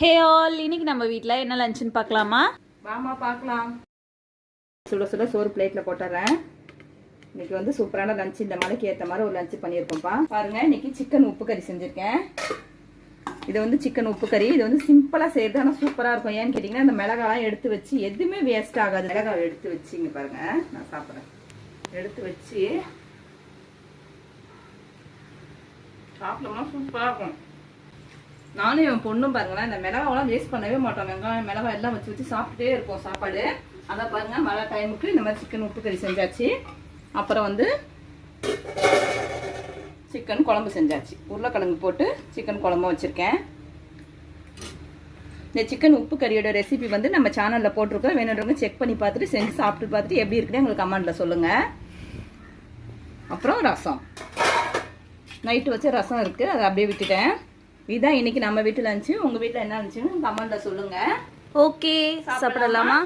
Hey all இன்னைக்கு நம்ம வீட்டில் என்ன லஞ்சுன்னு பார்க்கலாமா? வாமா பார்க்கலாம். சுட சுட சோறு பிளேட்டில் போட்டுறேன். இன்னைக்கு வந்து சூப்பரான லஞ்ச் இந்த மலைக்கு ஏற்ற மாதிரி ஒரு லஞ்ச் பண்ணியிருக்கோம்ப்பா. பாருங்க இன்னைக்கு சிக்கன் உப்பு கறி செஞ்சுருக்கேன். இது வந்து சிக்கன் உப்பு கறி இது வந்து சிம்பிளாக செய்யறது ஆனால் சூப்பராக இருக்கும். ஏன்னு கேட்டிங்கன்னா இந்த மிளகாலாம் எடுத்து வச்சு எதுவுமே வேஸ்ட் ஆகாது. மிளகாவை எடுத்து வச்சுங்க பாருங்க நான் சாப்பிட்றேன். எடுத்து வச்சு சாப்பிட்டோம்னா சூப்பராக இருக்கும். நானும் என் பொண்ணும் பாருங்களேன் இந்த மிளகாவெல்லாம் வேஸ்ட் பண்ணவே மாட்டோம். வெங்காயம் மிளகாய் எல்லாம் வச்சு வச்சு சாப்பிட்டுட்டே இருப்போம் சாப்பாடு. அதான் பாருங்க மழை டைமுக்கு இந்த மாதிரி சிக்கன் உப்பு கறி செஞ்சாச்சு. அப்புறம் வந்து சிக்கன் குழம்பு செஞ்சாச்சு. உருளைக்கிழங்கு போட்டு சிக்கன் குழம்பு வச்சுருக்கேன். இந்த சிக்கன் உப்பு கறியோட ரெசிபி வந்து நம்ம சேனலில் போட்டிருக்கோம். வேணுன்றவங்க செக் பண்ணி பார்த்துட்டு செஞ்சு சாப்பிட்டு பார்த்துட்டு எப்படி இருக்குன்னு எங்களுக்கு கமெண்ட்டில் சொல்லுங்கள் அப்புறம் ரசம். நைட்டு வச்ச ரசம் இருக்குது அதை அப்படியே விட்டுட்டேன். இதுதான் இன்னைக்கு நம்ம வீட்டில் இருந்துச்சு உங்கள் வீட்டில் என்ன இருந்துச்சுன்னு கமெண்ட்டில் சொல்லுங்கள் ஓகே சாப்பிடலாமா?